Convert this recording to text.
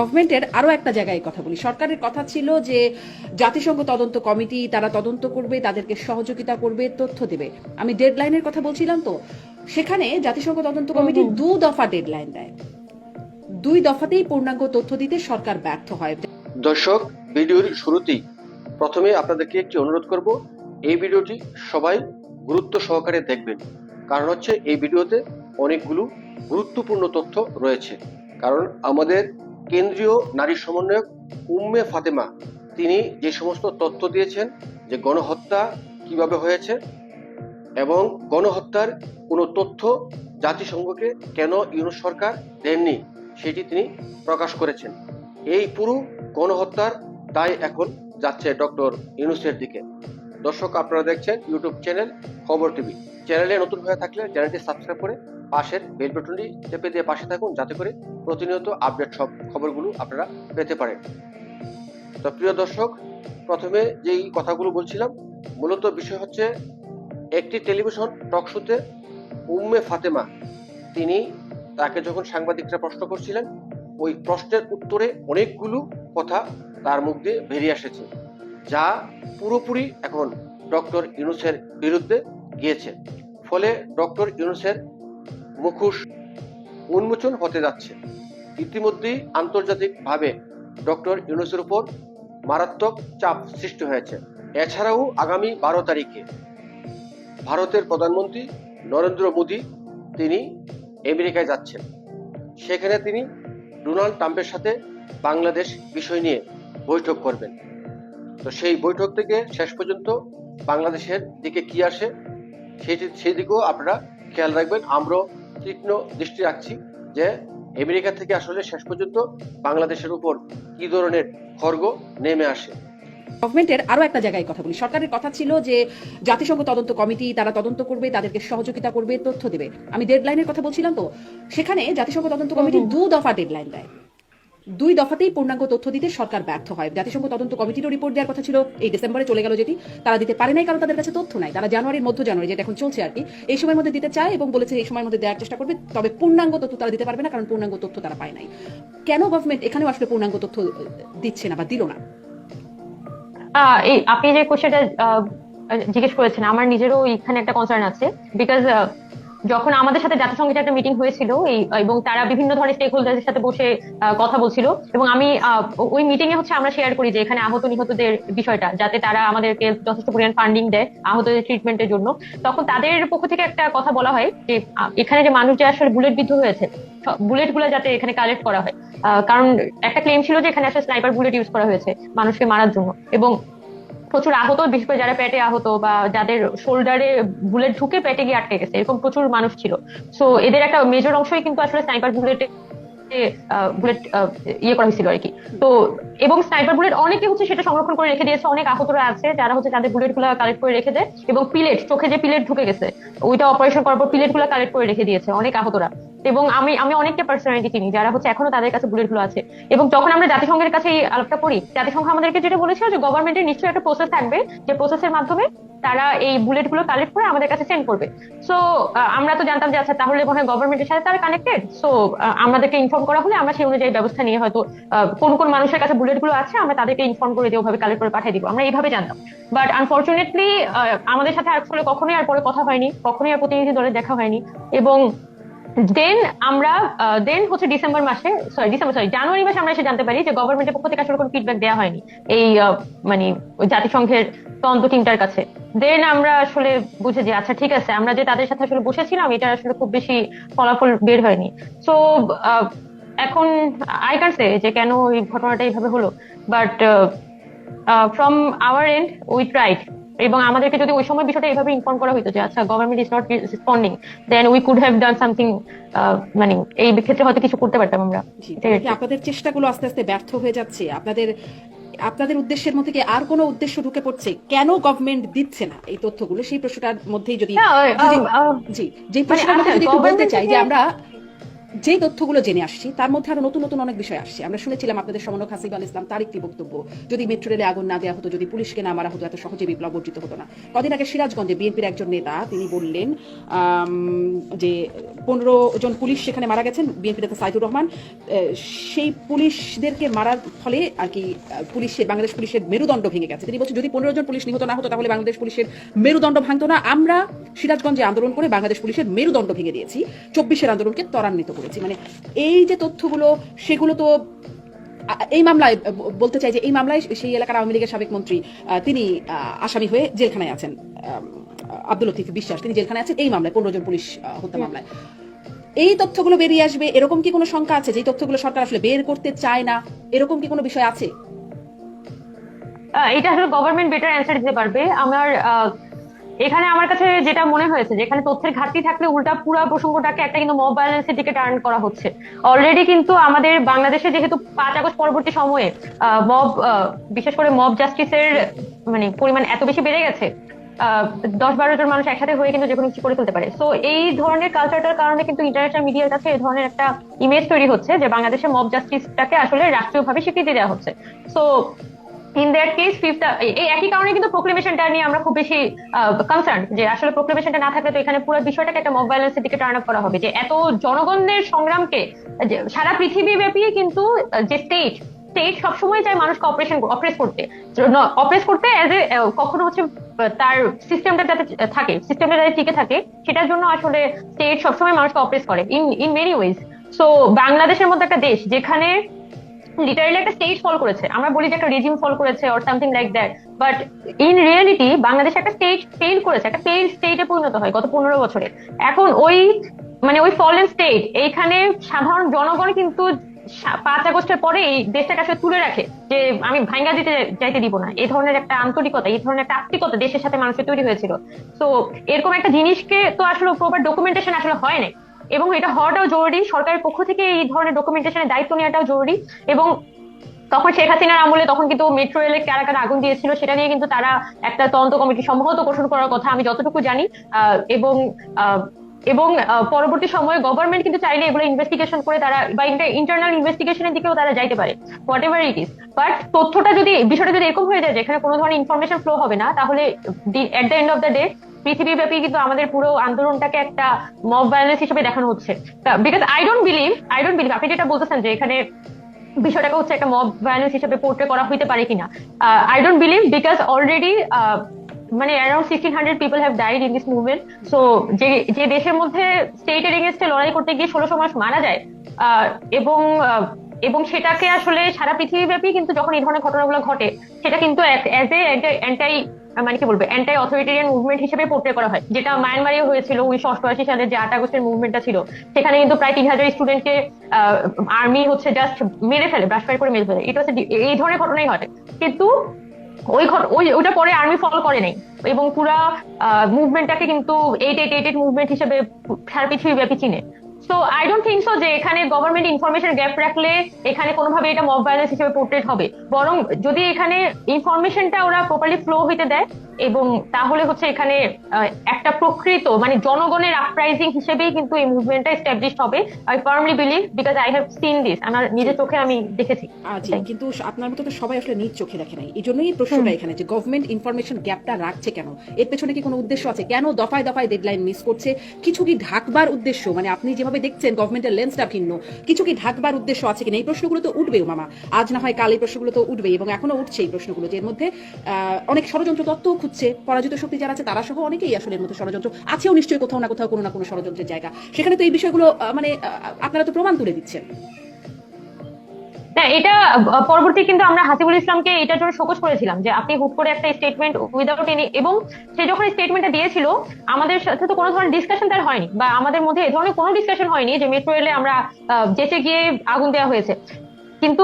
গভর্নমেন্টের আরও একটা জায়গায় কথা বলি। সরকারের কথা ছিল যে জাতিসংঘ তদন্ত কমিটি তারা তদন্ত করবে তাদেরকে সহযোগিতা করবে তথ্য দেবে। আমি ডেডলাইনের কথা বলছিলাম তো সেখানে জাতিসংঘ তদন্ত কমিটি দু দফা ডেডলাইন দেয়। দুই দফাতেই পূর্ণাঙ্গ তথ্য দিতে সরকার ব্যর্থ হয়। দর্শক ভিডিওর শুরুতেই প্রথমে আপনাদেরকে একটি অনুরোধ করব এই ভিডিওটি সবাই গুরুত্ব সহকারে দেখবেন। কারণ হচ্ছে এই ভিডিওতে অনেকগুলো গুরুত্বপূর্ণ তথ্য রয়েছে। কারণ আমাদের কেন্দ্রীয় নারী সমন্বয়ক উম্মে ফাতেমা, তিনি যে সমস্ত তথ্য দিয়েছেন যে গণহত্যা কীভাবে হয়েছে এবং গণহত্যার কোনো তথ্য জাতিসংঘকে কেন ইউনুস সরকার দেননি, সেটি তিনি প্রকাশ করেছেন। এই পুরো গণহত্যার দায় এখন যাচ্ছে ডক্টর ইউনুসের দিকে। দর্শক, আপনারা দেখছেন ইউটিউব চ্যানেল খবর টিভি। চ্যানেলে নতুন হয়ে থাকলে চ্যানেলটি সাবস্ক্রাইব করে পাশের বেল বাটনটি চেপে দিয়ে পাশে থাকুন, যাতে করে প্রতিনিয়ত আপডেট সব খবরগুলো আপনারা পেতে পারেন। তো প্রিয় দর্শক, প্রথমে যেই কথাগুলো বলছিলাম, মূলত বিষয় হচ্ছে একটি টেলিভিশন টক শোতে উম্মে ফাতেমা, তিনি তাকে যখন সাংবাদিকরা প্রশ্ন করছিলেন, ওই প্রশ্নের উত্তরে অনেকগুলো কথা তার মুখ দিয়ে বেরিয়ে এসেছে, যা পুরোপুরি এখন ডক্টর ইউনুসের বিরুদ্ধে গিয়েছে। ফলে ডক্টর ইউনুসের মুখোশ উন্মোচন হতে যাচ্ছে। ইতিমধ্যেই আন্তর্জাতিকভাবে ডক্টর ইউনুসের উপর মারাত্মক চাপ সৃষ্টি হয়েছে। এছাড়াও আগামী বারো তারিখে ভারতের প্রধানমন্ত্রী নরেন্দ্র মোদী তিনি আমেরিকায় যাচ্ছেন। সেখানে তিনি ডোনাল্ড ট্রাম্পের সাথে বাংলাদেশ বিষয় নিয়ে বৈঠক করবেন। তো সেই বৈঠক থেকে শেষ পর্যন্ত বাংলাদেশের দিকে কি আসে সেটি সেই দিকেও আপনারা খেয়াল রাখবেন। আমরাও তীক্ষ্ণ দৃষ্টি রাখছি যে আমেরিকা থেকে আসলে শেষ পর্যন্ত বাংলাদেশের উপর কি ধরনের খর্গ নেমে আসে? গভর্নমেন্টের আরও একটা জায়গায় কথা বলি। সরকারের কথা ছিল যে জাতিসংঘ তদন্ত কমিটি তারা তদন্ত করবে তাদেরকে সহযোগিতা করবে তথ্য দেবে। আমি ডেডলাইনের কথা বলছিলাম তো। সেখানে জাতিসংঘ তদন্ত কমিটি দু দফা ডেডলাইন দেয়। দুই দফাতেই পূর্ণাঙ্গ তথ্য দিতে সরকার ব্যর্থ হয়। জাতিসংঘ তদন্ত কমিটিরও রিপোর্ট দেওয়ার কথা ছিল, এই ডিসেম্বরে চলে গেল যেটি। তারা দিতে পারে নাই কারণ তাদের কাছে তথ্য নাই। তারা জানুয়ারির মধ্য জানুয়ারি, যেটা এখন চলছে আর কি, এই সময়ের মধ্যে দিতে চায় এবং বলেছে এই সময়ের মধ্যে দেওয়ার চেষ্টা করবে, তবে পূর্ণাঙ্গ তথ্য তারা দিতে পারবে না কারণ পূর্ণাঙ্গ তথ্য তারা পায় নাই। কেন গভর্নমেন্ট এখানেও আসলে পূর্ণাঙ্গ তথ্য দিচ্ছে না বা দিল না? আপনি যে কোশ্চেনটা জিজ্ঞেস করেছেন, আমার নিজেরও এখানে একটা কনসার্ন আছে বিকজ যখন আমাদের সাথে জাতিসংঘের একটা মিটিং হয়েছিল, এই, এবং তারা বিভিন্ন ধরনের স্টেক হোল্ডারদের সাথে বসে কথা বলছিল, এবং আমি ওই মিটিং এ হচ্ছে আমরা শেয়ার করি যে এখানে আহত নিহতদের বিষয়টা, যাতে তারা আমাদেরকে যথেষ্ট পরিমাণ ফান্ডিং দেয় আহতদের ট্রিটমেন্টের জন্য। তখন তাদের পক্ষ থেকে একটা কথা বলা হয় যে এখানে যে মানুষ যে আসলে বুলেট বিদ্ধ হয়েছে বুলেটগুলো যাতে এখানে কালেক্ট করা হয়। কারণ একটা ক্লেম ছিল যে এখানে আসলে স্নাইপার বুলেট ইউজ করা হয়েছে মানুষকে মারার জন্য। এবং প্রচুর আহত, বিশেষ করে যারা পেটে আহত বা যাদের শোল্ডারে বুলেট ঢুকে পেটে গিয়ে আটকে গেছে, এরকম প্রচুর মানুষ ছিল। সো এদের একটা মেজর অংশই কিন্তু আসলে স্নাইপার বুলেটে বুলেট ইয়ে করা হয়েছিল আর কি। তো, এবং স্নাইপার বুলেট অনেকে হচ্ছে সেটা সংরক্ষণ করে রেখে দিয়েছে, অনেক আহতরা আছে যারা হচ্ছে তাদের বুলেটগুলো কালেক্ট করে রেখে দেয়, এবং পিলেট চোখে যে পিলেট ঢুকে গেছে, ওইটা অপারেশন করার পর পিলেটগুলো কালেক্ট করে রেখে দিয়েছে অনেক আহতরা। এবং আমি আমি অনেকটা পার্সোনালিটি চিনি যারা হচ্ছে এখনও তাদের কাছে বুলেটগুলো আছে। এবং যখন আমরা জাতিসংঘের কাছে এই আলাপটা করি জাতিসংঘ আমাদেরকে যেটা বলেছিল যে গভর্নমেন্টের নিশ্চয়ই একটা প্রসেস থাকবে, যে প্রসেসের মাধ্যমে তারা এই বুলেটগুলো কালেক্ট করে আমাদের কাছে সেন্ড করবে। সো আমরা তো জানতাম যে আচ্ছা তাহলে মনে হয় গভর্নমেন্টের সাথে তারা কানেক্টেড সো আমাদেরকে ইনফর্ম করা হলে আমরা সেই অনুযায়ী ব্যবস্থা নিয়ে হয়তো কোন কোন মানুষের কাছে বুলেটগুলো আছে, আমরা তাদেরকে ইনফর্ম করে দিয়ে ওভাবে কালেক্ট করে পাঠিয়ে দিব। আমরা এইভাবে জানতাম। বাট আনফর্চুনেটলি আমাদের সাথে আসলে কখনোই আর পরে কথা হয়নি, কখনোই আর প্রতিনিধি দলের দেখা হয়নি। এবং দেন আমরা দেন হচ্ছে ডিসেম্বর মাসে সরি ডিসেম্বর সরি জানুয়ারি মাসে আমরা এসে জানতে পারি যে গভর্নমেন্টের পক্ষ থেকে আসলে কোনো ফিডব্যাক দেওয়া হয়নি। এই মানে জাতিসংঘের তদন্ত টিমটার কাছে। দেন আমরা আসলে বুঝে যে আচ্ছা ঠিক আছে, আমরা যে তাদের সাথে আসলে বসেছিলাম, এটা আসলে খুব বেশি ফলাফল বের হয়নি। সো এখন আই ক্যান সে যে কেন এই ঘটনাটা এইভাবে হলো but from our end we tried এবং আমাদেরকে যদি ওই সময় বিষয়টা এইভাবে ইনফর্ম করা হতো যে আচ্ছা government is not responding then we could have done something মানে এই ক্ষেত্রে হয়তো কিছু করতে পারতাম আমরা। আপনাদের চেষ্টাগুলো আস্তে আস্তে ব্যর্থ হয়ে যাচ্ছে। আপনাদের আপনাদের উদ্দেশ্যের মধ্যে কি আর কোনো উদ্দেশ্য ঢুকে পড়ছে? কেন গভর্নমেন্ট দিচ্ছে না এই তথ্যগুলো? সেই প্রশ্নটার মধ্যেই যদি জি যে প্রশ্নটার আচ্ছা, মধ্যে যদি বলতে চাই যে আমরা যে তথ্যগুলো জেনে আসছি, তার মধ্যে আরও নতুন নতুন অনেক বিষয় আসছে। আমরা শুনেছিলাম আপনাদের সমন্বয় হাসিব আল ইসলাম, তার একটি বক্তব্য, যদি মেট্রো রেলে আগুন না দেওয়া হতো, যদি পুলিশকে না মারা হতো, এত সহজে বিপ্লব অর্জিত হতো না। কদিন আগে সিরাজগঞ্জে বিএনপির একজন নেতা, তিনি বললেন যে পনেরো জন পুলিশ সেখানে মারা গেছেন, বিএনপি নেতা সাইদুর রহমান। সেই পুলিশদেরকে মারার ফলে আর কি পুলিশের, বাংলাদেশ পুলিশের মেরুদণ্ড ভেঙে গেছে। তিনি বলছেন, যদি পনেরো জন পুলিশ নিহত না হতো, তাহলে বাংলাদেশ পুলিশের মেরুদণ্ড ভাঙতো না। আমরা সিরাজগঞ্জে আন্দোলন করে বাংলাদেশ পুলিশের মেরুদণ্ড ভেঙে দিয়েছি। চব্বিশের আন্দোলনকে ত্বরান্বিত করেছি। মানে এই যে তথ্যগুলো, সেগুলো তো এই মামলায় বলতে চাই যে এই মামলায় সেই এলাকার আওয়ামী লীগের সাবেক মন্ত্রী তিনি আসামি হয়ে জেলখানায় আছেন। আব্দুল লতিফ বিশ্বাস, তিনি জেলখানায় আছেন, এই মামলায় পনেরো জন পুলিশ হত্যা মামলায়। এই তথ্যগুলো বেরিয়ে আসবে, এরকম কি কোনো শঙ্কা আছে যে তথ্যগুলো সরকার আসলে বের করতে চায় না? এরকম কি কোনো বিষয় আছে? এটা আসলে গভর্নমেন্ট বেটার অ্যান্সার দিতে পারবে। আমার এখানে আমার কাছে যেটা মনে হয়েছে, যে এখানে তথ্যের ঘাটতি থাকলে উল্টা পুরো প্রসঙ্গটাকে একটা কিন্তু মব ভায়োলেন্সের দিকে টার্ন করা হচ্ছে। অলরেডি কিন্তু আমাদের বাংলাদেশে যেহেতু পাঁচ আগস্ট পরবর্তী সময়ে মব বিশেষ করে মব জাস্টিসের মানে পরিমাণ এত বেশি বেড়ে গেছে দশ বারো জন মানুষ একসাথে হয়ে কিন্তু যে কোনো কিছু করে ফেলতে পারে। তো এই ধরনের কালচারটার কারণে কিন্তু ইন্টারন্যাশনাল মিডিয়ার কাছে এই ধরনের একটা ইমেজ তৈরি হচ্ছে যে বাংলাদেশে মব জাস্টিসটাকে আসলে রাষ্ট্রীয়ভাবে স্বীকৃতি দেওয়া হচ্ছে। So in that case fifth এই একই কারণে কিন্তু প্রোক্লেমেশনটা নিয়ে আমরা খুব বেশি কনসার্ন যে আসলে প্রোক্লেমেশনটা না থাকলে তো এখানে পুরো বিষয়টাকে একটা মব ভায়োলেন্সের দিকে টার্ন আপ করা হবে। যে এত জনগণের সংগ্রামকে সারা পৃথিবী ব্যাপী কিন্তু যে স্টেট স্টেট সবসময় চায় মানুষকে অপারেশন অপারেট করতে। অপারেট করতে অ্যাজ এ কখনো হচ্ছে তার সিস্টেমটা যাতে থাকে সিস্টেমটা যাতে টিকে থাকে, সেটার জন্য আসলে স্টেট সবসময় মানুষকে অপারেট করে in in many ways so বাংলাদেশের মতো একটা দেশ যেখানে লিটারালি একটা স্টেজ ফল করেছে, আমরা বলি যে একটা রেজিম ফল করেছে or something like that but in reality Bangladesh একটা স্টেজ ফেল করেছে, একটা ফেল স্টেটে পরিণত হয় গত পনেরো বছরে। এখন ওই মানে ওই ফলেন স্টেট এইখানে সাধারণ জনগণ কিন্তু পাঁচ আগস্টের পরে এই দেশটাকে আসলে তুলে রাখে যে আমি ভাঙ্গা দিতে যাইতে দিব না। এই ধরনের একটা আন্তরিকতা, এই ধরনের একটা আত্মিকতা দেশের সাথে মানুষের তৈরি হয়েছিল। তো এরকম একটা জিনিসকে তো আসলে প্রপার ডকুমেন্টেশন আসলে হয় নাই। এবং এটা হওয়াটাও জরুরি, সরকারের পক্ষ থেকে এই ধরনের ডকুমেন্টেশনের দায়িত্ব নেওয়াটাও জরুরি। এবং তখন শেখ হাসিনার আমলে তখন কিন্তু মেট্রো রেলে কারা কারা আগুন দিয়েছিল, সেটা নিয়ে কিন্তু তারা একটা তদন্ত কমিটি সম্ভবত গঠন করার কথা আমি যতটুকু জানি। এবং এবং পরবর্তী সময়ে গভর্নমেন্ট কিন্তু চাইলে এগুলো ইনভেস্টিগেশন করে তারা বা ইন্টারনাল ইনভেস্টিগেশনের দিকেও তারা যাইতে পারে whatever it is but তথ্যটা যদি, বিষয়টা যদি এরকম হয়ে যায় যেখানে কোনো ধরনের ইনফরমেশন ফ্লো হবে না, তাহলে at the end of the day পৃথিবীব্যাপী কিন্তু আমাদের পুরো আন্দোলনটাকে একটা মব ভায়োলেন্স হিসেবে দেখানো হচ্ছে। Because I don't believe I don't believe আপনি যেটা বলতেছেন যে এখানে বিষয়টাকে হচ্ছে একটা মব ভায়োলেন্স হিসেবে পোর্ট্রে করা হইতে পারে কিনা I don't believe because already মানে around sixteen hundred people have died in this movement so যে যে দেশের মধ্যে স্টেটের এগেনস্টে লড়াই করতে গিয়ে ষোলোশো মাস মারা যায় এবং এবং সেটাকে আসলে সারা পৃথিবীব্যাপী কিন্তু যখন এই ধরনের ঘটনাগুলো ঘটে, সেটা কিন্তু অ্যাজ এ অ্যান্টাই মানে কি বলব অ্যান্টাই অথরিটেরিয়ান মুভমেন্ট হিসেবে পোর্ট্রে করা হয়। যেটা মায়ানমারেও হয়েছিল উনিশশো অষ্টআশি সালের যে আট আগস্টের মুভমেন্টটা ছিল। সেখানে কিন্তু প্রায় তিন হাজার স্টুডেন্টকে আর্মি হচ্ছে জাস্ট মেরে ফেলে ব্রাশফায়ার করে মেরে ফেলে। এটা হচ্ছে এই ধরনের ঘটনাই ঘটে। কিন্তু ওই ওই, ওইটা পরে আর্মি ফলো করে নাই। এবং পুরা মুভমেন্টটাকে কিন্তু eight eight eight eight movement হিসেবে সারা পৃথিবী ব্যাপী চিনে। তো আই ডোন্ট থিঙ্ক সো যে এখানে গভর্নমেন্ট ইনফরমেশন গ্যাপ রাখলে এখানে কোনোভাবে এটা মব ভায়োলেন্স হিসেবে পোর্ট্রেট হবে। বরং যদি এখানে ইনফরমেশনটা ওরা প্রপারলি ফ্লো হইতে দেয় এবং তাহলে হচ্ছে এখানে একটা প্রকৃত মানে জনগণের আপরাইজিং হিসেবেই কিন্তু এই মুভমেন্টটা এস্টাবলিশ হবে। I firmly believe because I have seen this আমার নিজের চোখে আমি দেখেছি। জি কিন্তু আপনার মতো তো সবাই আসলে নিজ চোখে দেখে নাই। এই জন্যই প্রশ্নটা এখানে যে গভর্নমেন্ট ইনফরমেশন গ্যাপটা রাখছে কেন? এর পেছনে কি কোনো উদ্দেশ্য আছে? কেন দফায় দফায় ডেডলাইন মিস করছে? কিছু কি ঢাকবার উদ্দেশ্য? মানে আপনি যেভাবে দেখছেন গভর্নমেন্টের লেন্সটা ভিন্ন। কিছু কি ঢাকবার উদ্দেশ্য আছে কিনা? এই প্রশ্নগুলো তো উঠবেও মামা। আজ না হয় কাল এই প্রশ্নগুলো তো উঠবেই এবং এখনও উঠছে এই প্রশ্নগুলো যে এর মধ্যে আহ, অনেক ষড়যন্ত্র তত্ত্ব খুঁজছে পরাজিত শক্তি যারা আছে, তারা সহ অনেকেই আসলে এর মধ্যে ষড়যন্ত্র আছেও নিশ্চয়ই কোথাও না কোথাও কোনো না কোনো ষড়যন্ত্রের জায়গা। সেখানে তো এই বিষয়গুলো মানে আপনারা তো প্রমাণ তুলে দিচ্ছেন। এটা পরবর্তী কিন্তু আমরা হাসিবুল ইসলামকে এটার জন্য শোকজ করেছিলাম যে আপনি হুট করে একটা স্টেটমেন্ট উইদাউট এনি এবং সে যখন স্টেটমেন্টটা দিয়েছিল, আমাদের সাথে তো কোনো ধরনের ডিসকাশন তার হয়নি, বা আমাদের মধ্যে এ ধরনের কোনো ডিসকাশন হয়নি যে মেট্রো রেলে আমরা যেচে গিয়ে আগুন দেওয়া হয়েছে। কিন্তু